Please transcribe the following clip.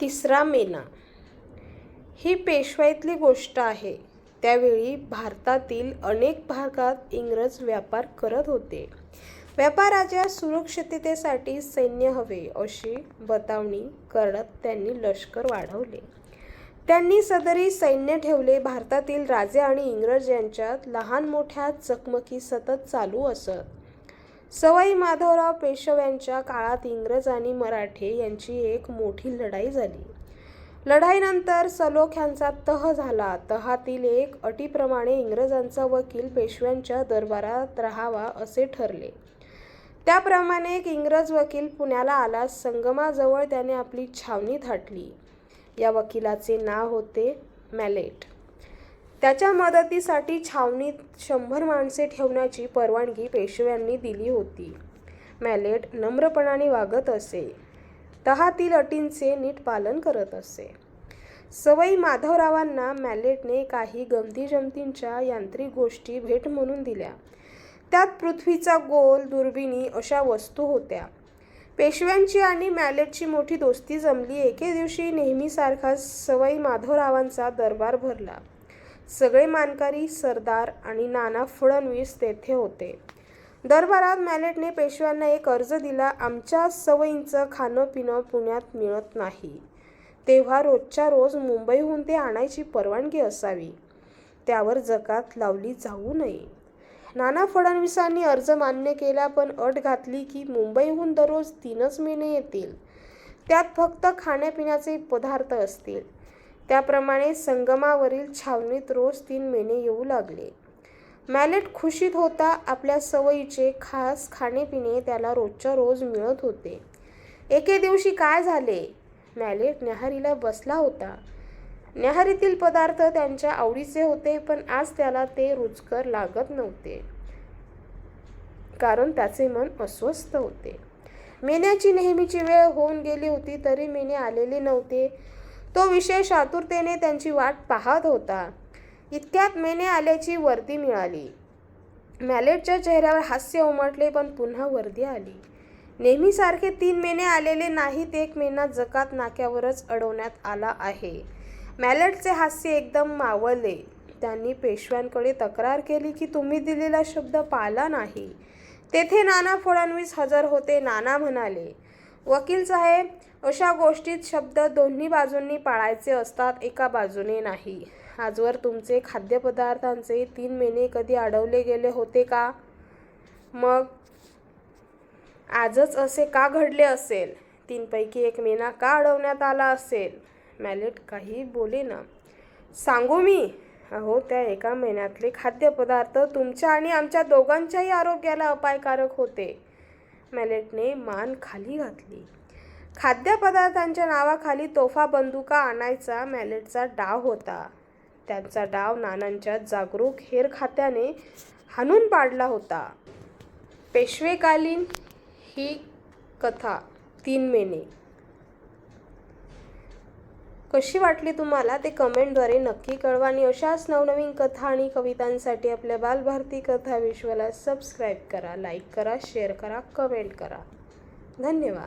तिसरा मेना. ही पेशवाईतली गोष्ट आहे. त्यावेळी भारतातील अनेक भागात इंग्रज व्यापार करत होते. व्यापाराच्या सुरक्षिततेसाठी सैन्य हवे अशी बतावणी करत त्यांनी लष्कर वाढवले. त्यांनी सदरी सैन्य ठेवले. भारतातील राजे आणि इंग्रज यांच्यात लहान मोठ्या चकमकी सतत चालू असत. सवाई माधवराव पेशव्यांच्या काळात इंग्रज आणि मराठे यांची एक मोठी लढाई झाली. लढाईनंतर सलोख्यांचा तह झाला. तहातील एक अटीप्रमाणे इंग्रजांचा वकील पेशव्यांच्या दरबारात राहावा असे ठरले. त्याप्रमाणे एक इंग्रज वकील पुण्याला आला संगमाजवळ त्याने आपली छावणी थाटली. या वकिलाचे नाव होते मॅलेट. त्याच्या मदतीसाठी छावणीत शंभर माणसे ठेवण्याची परवानगी पेशव्यांनी दिली होती. मॅलेट नम्रपणाने वागत असे. तहातील अटींचे नीट पालन करत असे. सवई माधवरावांना मॅलेटने काही गमतीजमतींच्या यांत्रिक गोष्टी भेट म्हणून दिल्या. त्यात पृथ्वीचा गोल दुर्बिणी अशा वस्तू होत्या. पेशव्यांची आणि मॅलेटची मोठी दोस्ती जमली. एके दिवशी नेहमीसारखाच सवई माधवरावांचा दरबार भरला. सगळे मानकारी सरदार आणि नाना फडणवीस तेथे होते. दरबारात मॅलेटने पेशव्यांना एक अर्ज दिला आमच्या सवयींचं खाणं पिणं पुण्यात मिळत नाही. तेव्हा रोजच्या रोज मुंबईहून ते आणायची परवानगी असावी. त्यावर जकात लावली जाऊ नये. नाना फडणवीसांनी अर्ज मान्य केला पण अट घातली की मुंबईहून दररोज तीनच महिने येतील. त्यात फक्त खाण्यापिण्याचे पदार्थ असतील. त्याप्रमाणे संगमावरील छावणीत रोज तीन महिने येऊ लागले. मॅलेट खुशीत होता आपल्या सवयीचे खास खाणेपिणे त्याला रोजच्या रोज मिळत होते. एके दिवशी काय झाले? मॅलेट न्याहारीला बसला होता. न्याहारीतील पदार्थ त्यांच्या आवडीचे होते पण आज त्याला ते रुचकर लागत नव्हते. कारण त्याचे मन अस्वस्थ होते. मेण्याची नेहमीची वेळ होऊन गेली होती तरी मेणे आलेले नव्हते. तो विशेष आतुरतेने त्यांची वाट पाहत होता. इतक्यात मेने आल्याची वर्दी मिळाली. मॅलेटच्या चेहऱ्यावर हास्य उमटले पण पुन्हा वर्दी आली. नेहमीसारखे तीन महिने आलेले नाहीत एक महिना जकात नाक्यावरच अडवण्यात आला आहे. मॅलेटचे हास्य एकदम मावळले. त्यांनी पेशव्यांकडे तक्रार केली की तुम्ही दिलेला शब्द पाला नाही. तेथे नाना फडणवीस हजर होते नाना म्हणाले वकील साहेब अशा गोष्टीत शब्द दोन्ही बाजूंनी पाळायचे असतात एका बाजूने नाही. आजवर तुमचे खाद्यपदार्थांचे तीन महिने कधी अडवले गेले होते का? मग? आजच असे का घडले असेल? तीनपैकी एक महिना का अडवण्यात आला असेल? मॅलेट काही बोले ना. सांगू मी? अहो त्या एका महिन्यातले खाद्यपदार्थ तुमच्या आणि आमच्या दोघांच्याही आरोग्याला अपायकारक होते. मॅलेटने मान खाली घातली. खाद्यपदार्थांच्या नावाखाली तोफा बंदुका आणायचा मॅलेटचा डाव होता. त्यांचा डाव नानांच्या जागरूक हेर खात्याने हाणून पाडला होता. पेशवेकालीन ही कथा तीन मेने. कशी वाटली तुम्हाला ते कमेंटद्वारे नक्की कळवा आणि अशाच नवनवीन कथा आणि कवितांसाठी आपल्या बालभारती कथा विश्वाला सबस्क्राईब करा लाईक करा शेअर करा कमेंट करा. धन्यवाद.